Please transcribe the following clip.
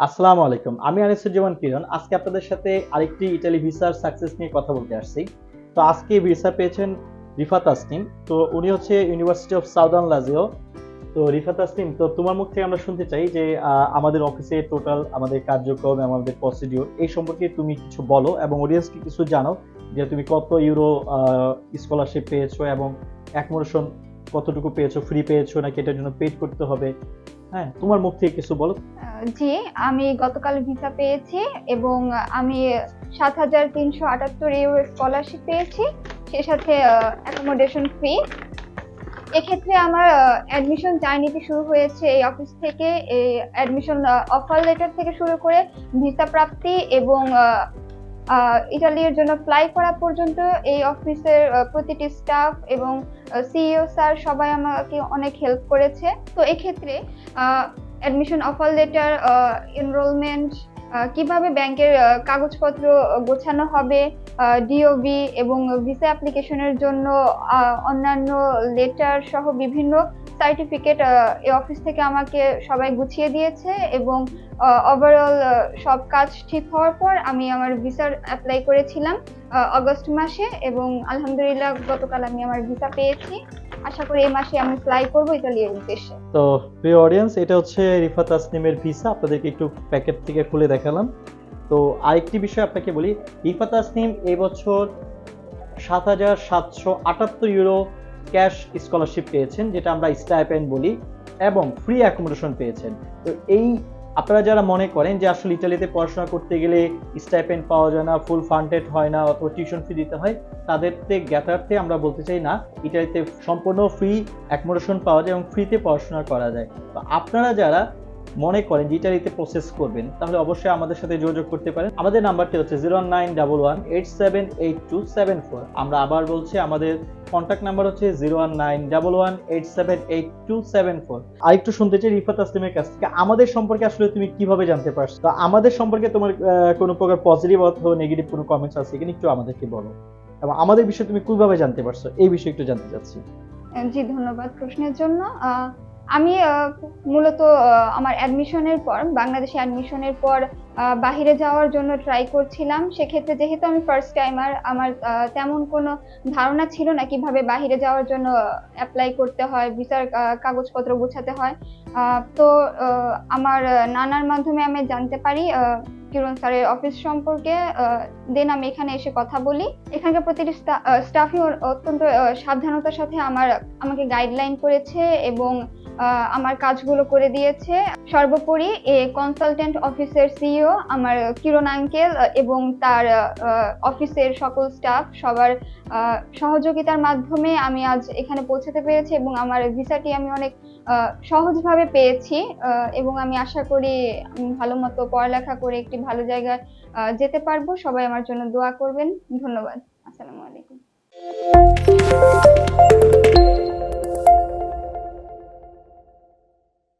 আসসালামু আলাইকুম। আমি আনিসুজ্জামান কিরণ। আজকে আপনাদের সাথে আরেকটি ইটালি ভিসার সাকসেস নিয়ে কথা বলতে আসছি। তো আজকে ভিসা পেয়েছেন রিফাত আসনিম তো উনি হচ্ছে ইউনিভার্সিটি অফ সাউদার্ন লাজিও তো রিফাত আসনিম তো তোমার মুখ থেকে আমরা শুনতে চাই যে আমাদের অফিসে টোটাল আমাদের কার্যক্রম, আমাদের প্রসিডিওর এই সম্পর্কে তুমি কিছু বলো এবং অডিয়েন্সকে কিছু জানো যে তুমি কত ইউরো স্কলারশিপ পেয়েছ এবং অ্যাকোমোডেশন কতটুকু পেয়েছ ফ্রি পেয়েছ নাকি এটার জন্য পেড করতে হবে। হ্যাঁ তোমার মুখ থেকে কিছু বলো। জি, আমি গতকাল ভিসা পেয়েছি এবং আমি সাত হাজার তিনশো আটাত্তর ইউরো স্কলারশিপ পেয়েছি। সে সাথে অ্যাকোমোডেশন ফি এক্ষেত্রে আমার অ্যাডমিশন জার্নিটি শুরু হয়েছে এই অফিস থেকে। এই অ্যাডমিশন অফার লেটার থেকে শুরু করে ভিসা প্রাপ্তি এবং ইটালির জন্য ফ্লাই করা পর্যন্ত এই অফিসের প্রতিটি স্টাফ এবং সিইও স্যার সবাই আমাকে অনেক হেল্প করেছে। তো এক্ষেত্রে অ্যাডমিশন অফার লেটার এনরোলমেন্ট কীভাবে ব্যাংকের কাগজপত্র গোছানো হবে ডিওবি এবং ভিসা অ্যাপ্লিকেশনের জন্য অন্যান্য লেটার সহ বিভিন্ন সার্টিফিকেট এই অফিস থেকে আমাকে সবাই গুছিয়ে দিয়েছে এবং ওভারঅল সব কাজ ঠিক হওয়ার পর আমি আমার ভিসার অ্যাপ্লাই করেছিলাম আহ, আগস্ট মাসে এবং আলহামদুলিল্লাহ গতকাল আমি আমার ভিসা পেয়েছি। আশা করি এই মাসে আমি ফ্লাই করব ইতালির উদ্দেশ্যে। তো প্রিয় অডিয়েন্স এটা হচ্ছে রিফাত আসনিমের ভিসা আপনাদেরকে একটু প্যাকেট থেকে খুলে দেখালাম। তো আরেকটি বিষয় আপনাকে বলি রিফাত আসনিম এই বছর সাত হাজার সাতশো আটাত্তর ইউরো ক্যাশ স্কলারশিপ পেয়েছেন, যেটা আমরা স্টাইপেন্ড বলি, এবং ফ্রি অ্যাকোমোডেশন পেয়েছেন। তো এই, আপনারা যারা মনে করেন যে আসলে ইটালিতে পড়াশোনা করতে গেলে স্টাইপেন্ড পাওয়া যায় না ফুল ফান্ডেড হয় না, অথবা টিউশন ফি দিতে হয়, তাদেরতে জ্ঞাতার্থে আমরা বলতে চাই না, ইটালিতে সম্পূর্ণ ফ্রি অ্যাকোমোডেশন পাওয়া যায় এবং ফ্রিতে পড়াশোনা করা যায়। তো আপনারা যারা মনে করেন ইটালিতে প্রসেস করবেন, তাহলে অবশ্যই আমাদের সাথে যোগাযোগ করতে পারেন। আমাদের নাম্বারটি হচ্ছে zero nine double one eight seven eight two seven four আমরা আবার বলছি, আমাদের কন্ট্যাক্ট নাম্বার হচ্ছে zero one nine double one eight seven eight two seven four আরেকটু শুনতে চাই রিফাত আসলিমের কাছ থেকে, আমাদের সম্পর্কে আসলে তুমি কীভাবে জানতে পারছ? তো আমাদের সম্পর্কে তোমার কোনো প্রকার পজিটিভ অথবা নেগেটিভ কোনো কমেন্টস আছে কিনা একটু আমাদেরকে বলো। এবং আমাদের বিষয়ে তুমি কীভাবে জানতে পারছ? এই বিষয়ে একটু জানতে চাচ্ছি। জি, ধন্যবাদ প্রশ্নের জন্য। আমি মূলত আমার অ্যাডমিশনের পর, বাংলাদেশে অ্যাডমিশনের পর বাহিরে যাওয়ার জন্য ট্রাই করছিলাম। সেক্ষেত্রে যেহেতু আমি ফার্স্ট টাইমার আমার তেমন কোনো ধারণা ছিল না কীভাবে বাহিরে যাওয়ার জন্য অ্যাপ্লাই করতে হয় ভিসার কাগজপত্র গোছাতে হয়। তো আমার নানার মাধ্যমে আমি জানতে পারি কিরণ স্যারের অফিস সম্পর্কে দেন আমি এখানে এসে কথা বলি। এখানকার প্রতিটি স্টাফই অত্যন্ত সাবধানতার সাথে আমার, আমাকে গাইডলাইন করেছে এবং আমার কাজগুলো করে দিয়েছে। সর্বোপরি এ কনসালটেন্ট অফিসের সিইও আমার কিরণ আঙ্কেল এবং তার অফিসের সকল স্টাফ সবার সহযোগিতার মাধ্যমে আমি আজ এখানে পৌঁছাতে পেরেছি এবং আমার ভিসাটি আমি অনেক সহজভাবে পেয়েছি এবং আমি আশা করি ভালো মতো পড়ালেখা করে একটি ভালো জায়গায় যেতে পারব। সবাই আমার জন্য দোয়া করবেন। ধন্যবাদ। আসসালামু আলাইকুম।